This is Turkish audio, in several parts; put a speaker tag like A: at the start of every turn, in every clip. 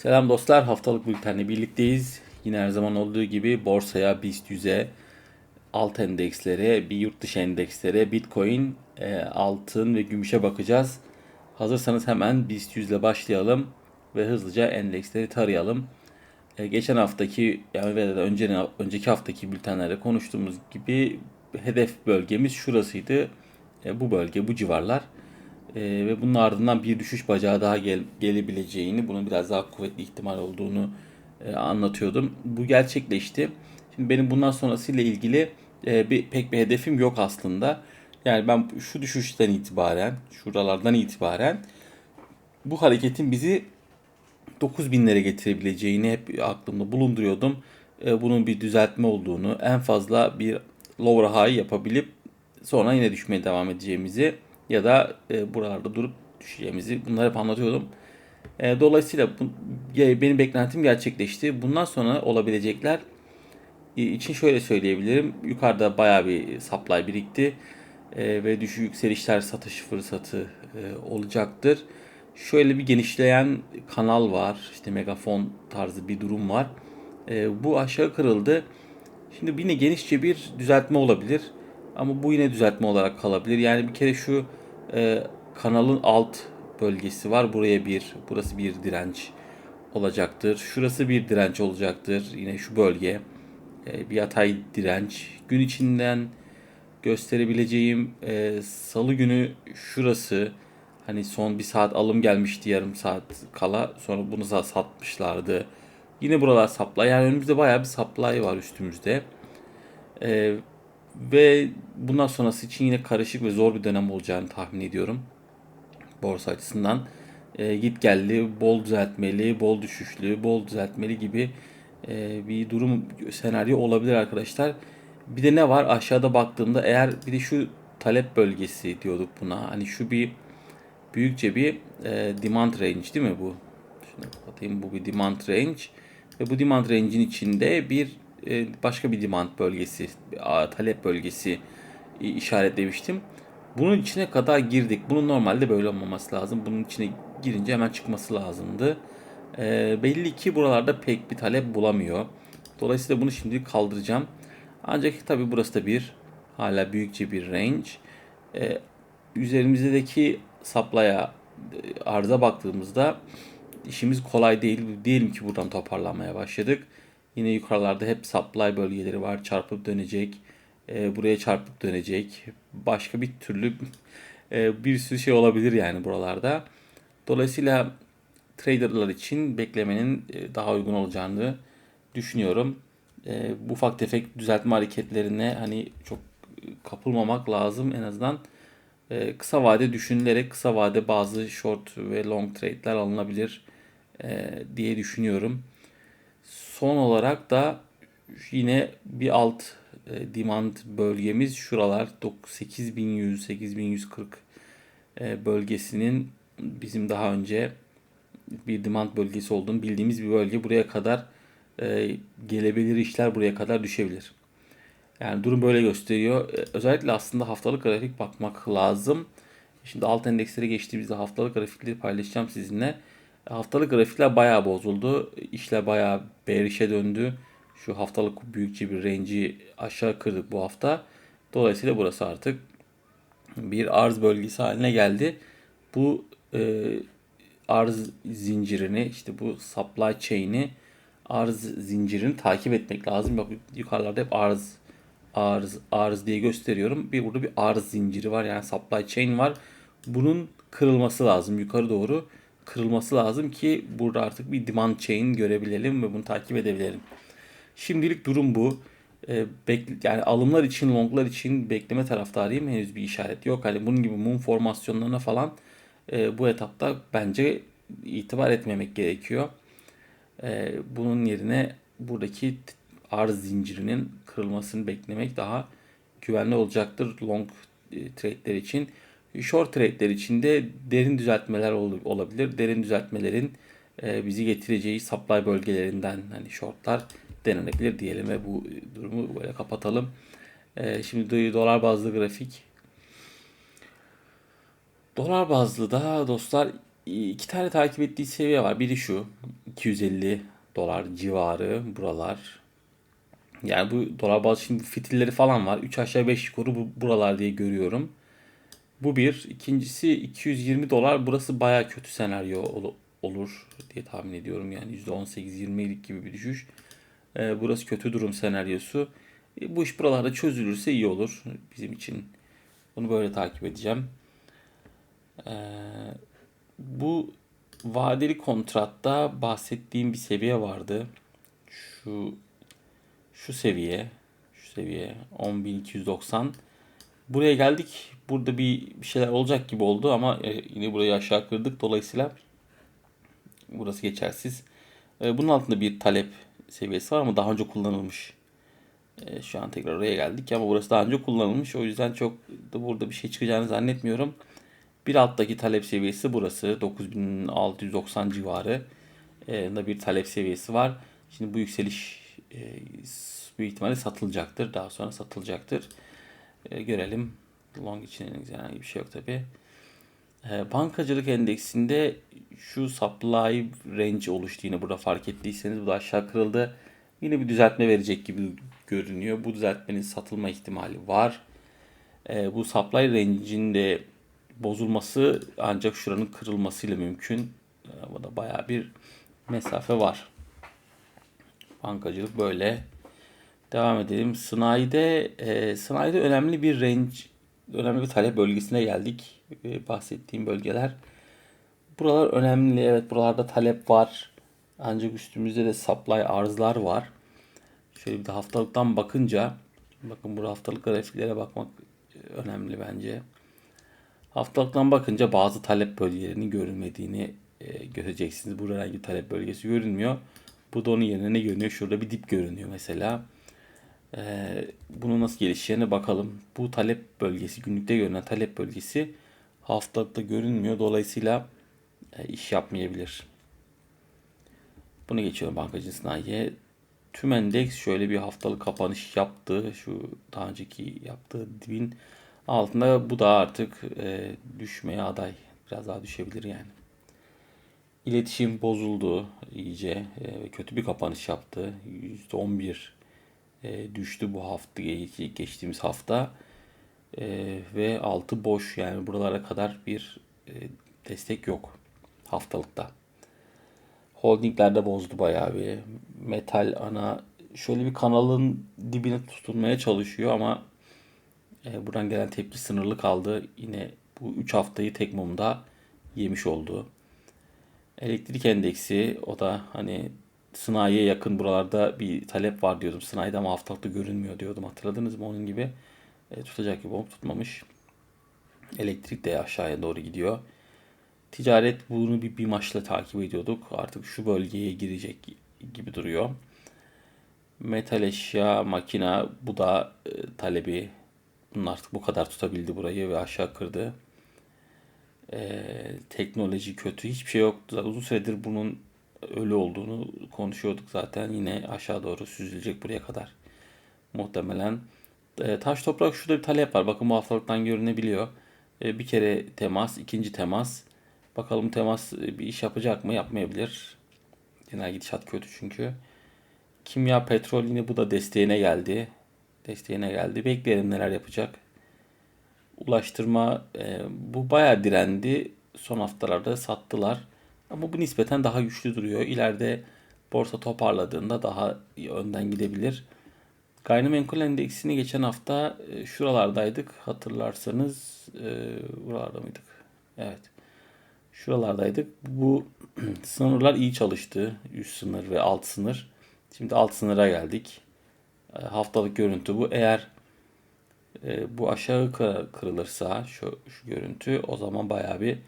A: Selam dostlar, haftalık bültenle birlikteyiz. Yine her zaman olduğu gibi borsaya, BIST 100'e, alt endekslere, bir yurt dışı endekslere, Bitcoin, e, altın ve gümüşe bakacağız. Hazırsanız hemen BIST 100 ile başlayalım ve hızlıca endeksleri tarayalım. E, geçen haftaki yani ve önce, önceki haftaki bültenlerde konuştuğumuz gibi hedef bölgemiz şurasıydı. E, bu bölge, bu civarlar. E, ve bunun ardından bir düşüş bacağı daha gel, gelebileceğini, bunun biraz daha kuvvetli ihtimal olduğunu e, anlatıyordum. Bu gerçekleşti. Şimdi benim bundan sonrasıyla ilgili e, bir pek bir hedefim yok aslında. Yani ben şu düşüşten itibaren, şuralardan itibaren bu hareketin bizi 9000'lere getirebileceğini hep aklımda bulunduruyordum. E, bunun bir düzeltme olduğunu, en fazla bir lower high yapabilip sonra yine düşmeye devam edeceğimizi ya da e, buralarda durup düşeceğimizi bunları hep anlatıyordum. E, dolayısıyla bu, benim beklentim gerçekleşti. Bundan sonra olabilecekler için şöyle söyleyebilirim. Yukarıda bayağı bir supply birikti e, ve düşük yükselişler satış fırsatı e, olacaktır. Şöyle bir genişleyen kanal var. İşte megafon tarzı bir durum var. E, bu aşağı kırıldı. Şimdi yine genişçe bir düzeltme olabilir. Ama bu yine düzeltme olarak kalabilir. Yani bir kere şu e, kanalın alt bölgesi var. Buraya bir, burası bir direnç olacaktır. Şurası bir direnç olacaktır. Yine şu bölge e, bir yatay direnç. Gün içinden gösterebileceğim e, salı günü şurası hani son bir saat alım gelmişti yarım saat kala sonra bunu satmışlardı. Yine buralar supply yani önümüzde bayağı bir supply var üstümüzde. E, ve bundan sonrası için yine karışık ve zor bir dönem olacağını tahmin ediyorum. Borsa açısından. E, git geldi, bol düzeltmeli, bol düşüşlü, bol düzeltmeli gibi e, bir durum senaryo olabilir arkadaşlar. Bir de ne var aşağıda baktığımda eğer bir de şu talep bölgesi diyorduk buna. Hani şu bir büyükçe bir e, demand range değil mi bu? Şunu kapatayım bu bir demand range. Ve bu demand range'in içinde bir başka bir demand bölgesi, talep bölgesi işaretlemiştim. Bunun içine kadar girdik. Bunun normalde böyle olmaması lazım. Bunun içine girince hemen çıkması lazımdı. E, belli ki buralarda pek bir talep bulamıyor. Dolayısıyla bunu şimdi kaldıracağım. Ancak tabi burası da bir hala büyükçe bir range. E, üzerimizdeki supply'a arıza baktığımızda işimiz kolay değil. Diyelim ki buradan toparlanmaya başladık. Yine yukarılarda hep supply bölgeleri var. Çarpıp dönecek. E, buraya çarpıp dönecek. Başka bir türlü e, bir sürü şey olabilir yani buralarda. Dolayısıyla traderlar için beklemenin e, daha uygun olacağını düşünüyorum. E, bu ufak tefek düzeltme hareketlerine hani çok kapılmamak lazım en azından. E, kısa vade düşünülerek kısa vade bazı short ve long trade'ler alınabilir e, diye düşünüyorum. Son olarak da yine bir alt e, demand bölgemiz şuralar 8100 8140 e, bölgesinin bizim daha önce bir demand bölgesi olduğunu bildiğimiz bir bölge buraya kadar e, gelebilir işler buraya kadar düşebilir. Yani durum böyle gösteriyor. E, özellikle aslında haftalık grafik bakmak lazım. Şimdi alt endekslere geçtiğimizde haftalık grafikleri paylaşacağım sizinle. Haftalık grafikler bayağı bozuldu. İşler bayağı bearish'e döndü. Şu haftalık büyükçe bir range'i aşağı kırdık bu hafta. Dolayısıyla burası artık bir arz bölgesi haline geldi. Bu e, arz zincirini işte bu supply chain'i arz zincirini takip etmek lazım. Bak yukarılarda hep arz arz arz diye gösteriyorum. Bir burada bir arz zinciri var yani supply chain var. Bunun kırılması lazım yukarı doğru kırılması lazım ki burada artık bir demand chain görebilelim ve bunu takip edebilelim. Şimdilik durum bu. E, yani alımlar için, longlar için bekleme taraftarıyım. Henüz bir işaret yok. Hani bunun gibi mum formasyonlarına falan e, bu etapta bence itibar etmemek gerekiyor. E, bunun yerine buradaki arz zincirinin kırılmasını beklemek daha güvenli olacaktır long e, trade'ler için. Short trade'ler için de derin düzeltmeler olabilir. Derin düzeltmelerin e, bizi getireceği supply bölgelerinden hani shortlar denenebilir diyelim ve bu durumu böyle kapatalım. E, şimdi dolar bazlı grafik. Dolar bazlı da dostlar iki tane takip ettiği seviye var. Biri şu 250 dolar civarı buralar. Yani bu dolar bazı şimdi fitilleri falan var. 3 aşağı 5 yukarı bu buralar diye görüyorum. Bu bir. İkincisi 220 dolar. Burası baya kötü senaryo ol- olur diye tahmin ediyorum. Yani %18-20'lik gibi bir düşüş. Ee, burası kötü durum senaryosu. E, bu iş buralarda çözülürse iyi olur bizim için. Bunu böyle takip edeceğim. Ee, bu vadeli kontratta bahsettiğim bir seviye vardı. Şu şu seviye, şu seviye 10.290. Buraya geldik. Burada bir, şeyler olacak gibi oldu ama e, yine burayı aşağı kırdık. Dolayısıyla burası geçersiz. E, bunun altında bir talep seviyesi var ama daha önce kullanılmış. E, şu an tekrar oraya geldik ama burası daha önce kullanılmış. O yüzden çok da burada bir şey çıkacağını zannetmiyorum. Bir alttaki talep seviyesi burası. 9690 civarı da bir talep seviyesi var. Şimdi bu yükseliş büyük ihtimalle satılacaktır. Daha sonra satılacaktır. E, görelim. Long için herhangi bir şey yok tabi. E, bankacılık endeksinde şu supply range oluştu yine burada fark ettiyseniz bu da aşağı kırıldı. Yine bir düzeltme verecek gibi görünüyor. Bu düzeltmenin satılma ihtimali var. E, bu supply range'in de bozulması ancak şuranın kırılmasıyla mümkün. E, bu da baya bir mesafe var. Bankacılık böyle. Devam edelim. Sınayda, e, sınayda önemli bir range, önemli bir talep bölgesine geldik. E, bahsettiğim bölgeler. Buralar önemli. Evet buralarda talep var. Ancak üstümüzde de supply arzlar var. Şöyle bir de haftalıktan bakınca bakın bu haftalık grafiklere bakmak önemli bence. Haftalıktan bakınca bazı talep bölgelerinin görünmediğini e, göreceksiniz. Burada herhangi talep bölgesi görünmüyor. Bu da onun yerine ne görünüyor? Şurada bir dip görünüyor mesela. Ee, bunu nasıl gelişeceğine bakalım. Bu talep bölgesi, günlükte görünen talep bölgesi haftalıkta görünmüyor. Dolayısıyla e, iş yapmayabilir. Bunu geçiyorum bankacı sanayiye. Tüm endeks şöyle bir haftalık kapanış yaptı. Şu daha önceki yaptığı dibin altında bu da artık e, düşmeye aday. Biraz daha düşebilir yani. İletişim bozuldu iyice e, kötü bir kapanış yaptı. %11 e, düştü bu hafta geçtiğimiz hafta e, ve altı boş yani buralara kadar bir e, destek yok haftalıkta. Holdinglerde bozdu bayağı bir. Metal ana şöyle bir kanalın dibine tutunmaya çalışıyor ama e, buradan gelen tepki sınırlı kaldı. Yine bu 3 haftayı tek mumda yemiş oldu. Elektrik endeksi o da hani sanayiye yakın buralarda bir talep var diyordum. Sanayide ama haftalıkta görünmüyor diyordum. Hatırladınız mı? Onun gibi e, tutacak gibi olup tutmamış. Elektrik de aşağıya doğru gidiyor. Ticaret bunu bir, bir maçla takip ediyorduk. Artık şu bölgeye girecek gibi duruyor. Metal eşya, makina bu da e, talebi. Bunun artık bu kadar tutabildi burayı ve aşağı kırdı. E, teknoloji kötü. Hiçbir şey yoktu. Uzun süredir bunun ölü olduğunu konuşuyorduk zaten. Yine aşağı doğru süzülecek buraya kadar. Muhtemelen. E, taş toprak şurada bir talep var. Bakın bu haftalıktan görünebiliyor. E, bir kere temas, ikinci temas. Bakalım temas e, bir iş yapacak mı? Yapmayabilir. Genel gidişat kötü çünkü. Kimya, petrol yine bu da desteğine geldi. Desteğine geldi. Bekleyelim neler yapacak. Ulaştırma bu bayağı direndi. Son haftalarda sattılar. Ama bu nispeten daha güçlü duruyor. İleride borsa toparladığında daha önden gidebilir. Gayrimenkul endeksini geçen hafta e, şuralardaydık. Hatırlarsanız e, buralarda mıydık? Evet. Şuralardaydık. Bu sınırlar iyi çalıştı. Üst sınır ve alt sınır. Şimdi alt sınıra geldik. E, haftalık görüntü bu. Eğer bu aşağı kırılırsa şu, şu görüntü o zaman bayağı bir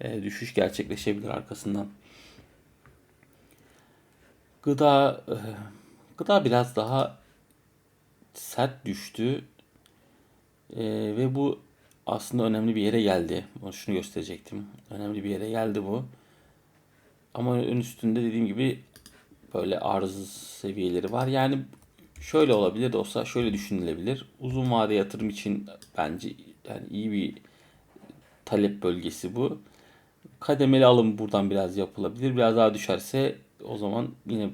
A: e, düşüş gerçekleşebilir arkasından. Gıda e, gıda biraz daha sert düştü. E, ve bu aslında önemli bir yere geldi. Şunu gösterecektim. Önemli bir yere geldi bu. Ama ön üstünde dediğim gibi böyle arz seviyeleri var. Yani şöyle olabilir de olsa şöyle düşünülebilir. Uzun vade yatırım için bence yani iyi bir talep bölgesi bu kademeli alım buradan biraz yapılabilir. Biraz daha düşerse o zaman yine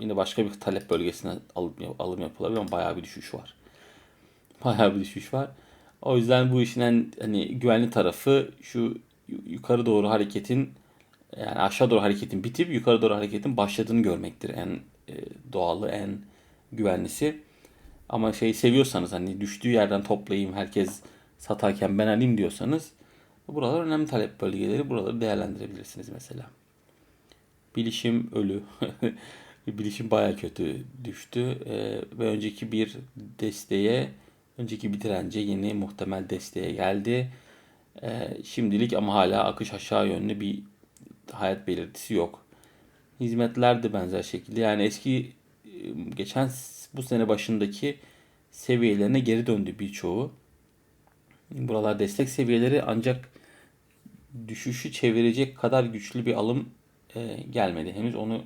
A: yine başka bir talep bölgesine alım, alım yapılabilir ama bayağı bir düşüş var. Bayağı bir düşüş var. O yüzden bu işin en hani güvenli tarafı şu yukarı doğru hareketin yani aşağı doğru hareketin bitip yukarı doğru hareketin başladığını görmektir. En e, doğalı, en güvenlisi. Ama şey seviyorsanız hani düştüğü yerden toplayayım herkes satarken ben alayım diyorsanız buralar önemli talep bölgeleri. Buraları değerlendirebilirsiniz mesela. Bilişim ölü. Bilişim baya kötü düştü. Ee, ve önceki bir desteğe, önceki bir dirence yeni muhtemel desteğe geldi. Ee, şimdilik ama hala akış aşağı yönlü bir hayat belirtisi yok. Hizmetler de benzer şekilde. Yani eski geçen bu sene başındaki seviyelerine geri döndü birçoğu. Buralar destek seviyeleri ancak düşüşü çevirecek kadar güçlü bir alım e, gelmedi. Henüz onu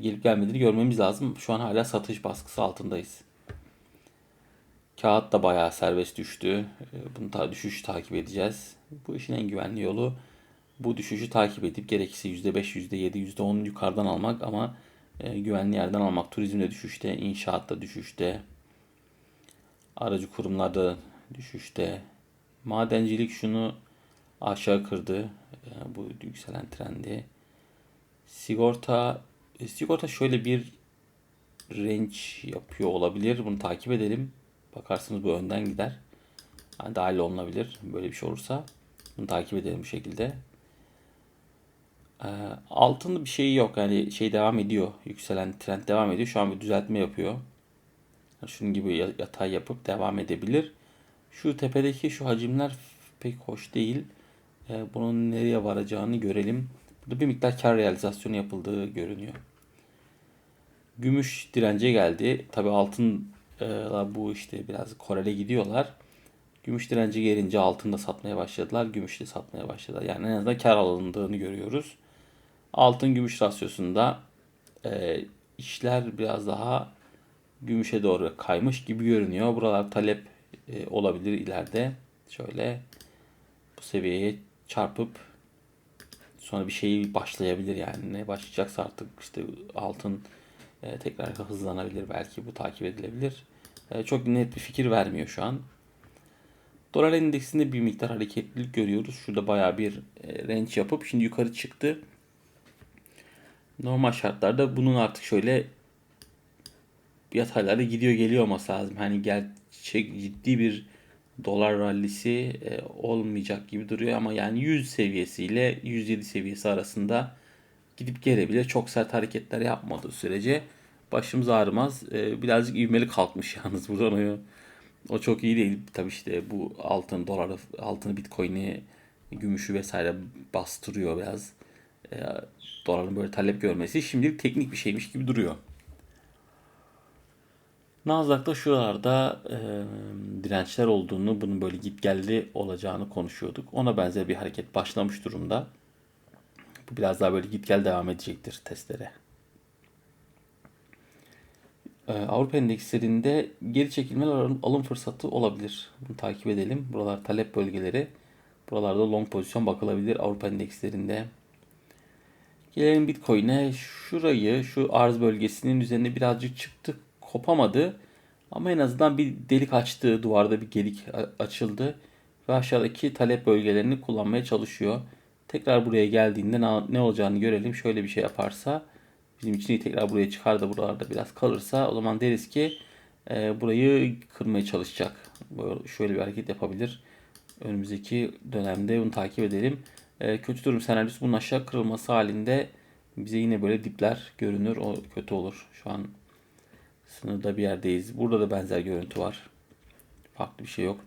A: gelip gelmediğini görmemiz lazım. Şu an hala satış baskısı altındayız. Kağıt da bayağı serbest düştü. E, bunu ta düşüş takip edeceğiz. Bu işin en güvenli yolu bu düşüşü takip edip gerekirse %5, %7, %10 yukarıdan almak ama e, güvenli yerden almak. Turizmde düşüşte, inşaatta düşüşte, aracı kurumlarda düşüşte. Madencilik şunu aşağı kırdı. E, bu yükselen trendi. Sigorta e, sigorta şöyle bir range yapıyor olabilir. Bunu takip edelim. Bakarsınız bu önden gider. Yani dahil olunabilir. Böyle bir şey olursa. Bunu takip edelim bu şekilde. Ee, altın bir şeyi yok. Yani şey devam ediyor. Yükselen trend devam ediyor. Şu an bir düzeltme yapıyor. Şunun gibi yatay yapıp devam edebilir. Şu tepedeki şu hacimler pek hoş değil. Ee, bunun nereye varacağını görelim. Burada bir miktar kar realizasyonu yapıldığı görünüyor. Gümüş dirence geldi. Tabi altın bu işte biraz korele gidiyorlar. Gümüş direnci gelince altın da satmaya başladılar. Gümüş de satmaya başladılar. Yani en azından kar alındığını görüyoruz. Altın gümüş rasyosunda e, işler biraz daha gümüşe doğru kaymış gibi görünüyor. Buralar talep e, olabilir ileride. Şöyle bu seviyeye çarpıp sonra bir şey başlayabilir yani. Ne başlayacaksa artık işte altın e, tekrar hızlanabilir belki bu takip edilebilir. E, çok net bir fikir vermiyor şu an. Dolar endeksinde bir miktar hareketlilik görüyoruz. Şurada baya bir e, range yapıp şimdi yukarı çıktı. Normal şartlarda bunun artık şöyle yataylarda gidiyor geliyor olması lazım. Hani gerçek ciddi bir dolar rallisi e, olmayacak gibi duruyor ama yani 100 seviyesiyle 107 seviyesi arasında gidip gelebilir. Çok sert hareketler yapmadığı sürece başımız ağrımaz. E, birazcık ivmeli kalkmış yalnız buradan o, o çok iyi değil. Tabii işte bu altın, doları, altını, bitcoin'i, gümüşü vesaire bastırıyor biraz. E, doların böyle talep görmesi şimdilik teknik bir şeymiş gibi duruyor. Nasdaq'ta şuralarda e, dirençler olduğunu, bunun böyle git geldi olacağını konuşuyorduk. Ona benzer bir hareket başlamış durumda. Bu biraz daha böyle git gel devam edecektir testlere. E, Avrupa endekslerinde geri çekilme alım fırsatı olabilir. Bunu takip edelim. Buralar talep bölgeleri. Buralarda long pozisyon bakılabilir Avrupa endekslerinde. Gelelim Bitcoin'e. Şurayı, şu arz bölgesinin üzerine birazcık çıktı. Kopamadı. Ama en azından bir delik açtı. Duvarda bir gelik açıldı. Ve aşağıdaki talep bölgelerini kullanmaya çalışıyor. Tekrar buraya geldiğinde ne olacağını görelim. Şöyle bir şey yaparsa bizim için tekrar buraya çıkar da buralarda biraz kalırsa o zaman deriz ki e, burayı kırmaya çalışacak. Böyle şöyle bir hareket yapabilir. Önümüzdeki dönemde bunu takip edelim. E, kötü durum senaryosu bunun aşağı kırılması halinde bize yine böyle dipler görünür. O kötü olur. Şu an sınırda bir yerdeyiz. Burada da benzer görüntü var. Farklı bir şey yok.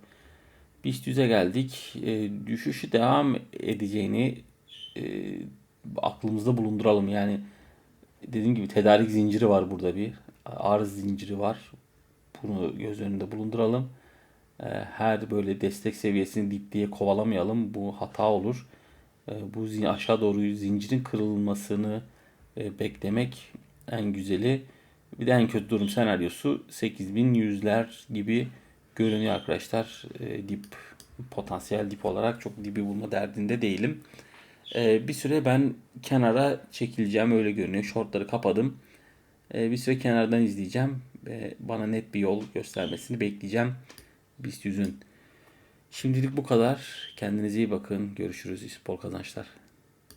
A: BIST 100'e geldik. E, düşüşü devam edeceğini e, aklımızda bulunduralım. Yani dediğim gibi tedarik zinciri var burada bir. Arz zinciri var. Bunu göz önünde bulunduralım. E, her böyle destek seviyesini dip diye kovalamayalım. Bu hata olur. E, bu aşağı doğru zincirin kırılmasını e, beklemek en güzeli. Bir de en kötü durum senaryosu 8100'ler gibi görünüyor arkadaşlar. E, dip potansiyel dip olarak çok dibi bulma derdinde değilim. Ee, bir süre ben kenara çekileceğim öyle görünüyor. Shortları kapadım. Ee, bir süre kenardan izleyeceğim. Ve bana net bir yol göstermesini bekleyeceğim. BIST 100'ün. Şimdilik bu kadar. Kendinize iyi bakın. Görüşürüz. Spor kazançlar.